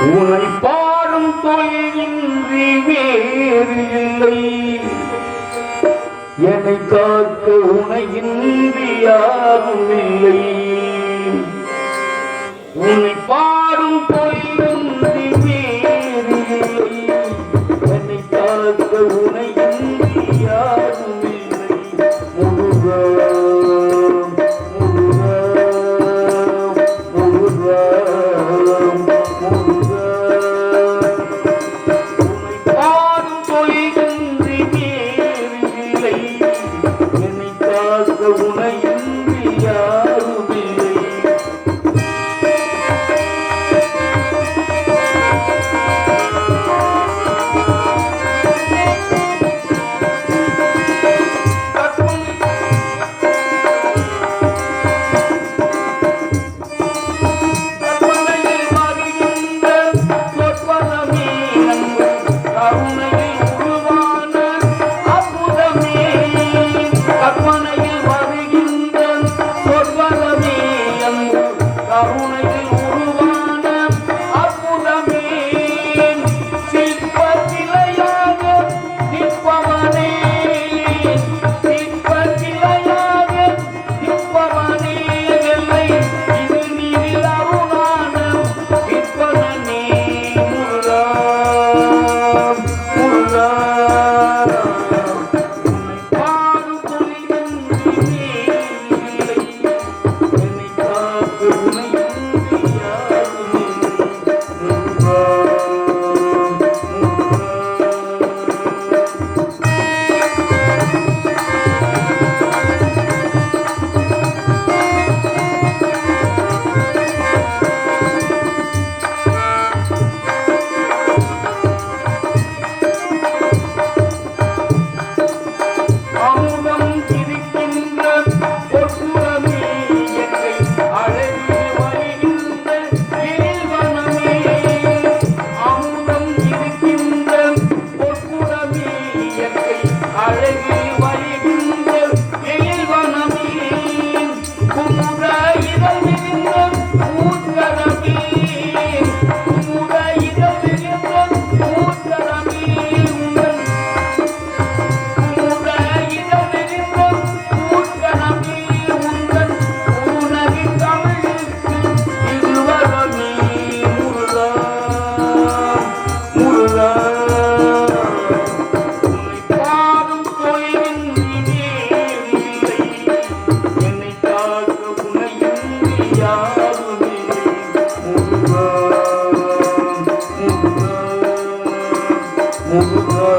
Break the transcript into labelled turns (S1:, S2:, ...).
S1: உன்னை பாடும் தொழிலின்றி வேறு இல்லை. என்னை காக்க உனை இன்றி யாரும் இல்லை. உன்னை பா உண்மை you. Santo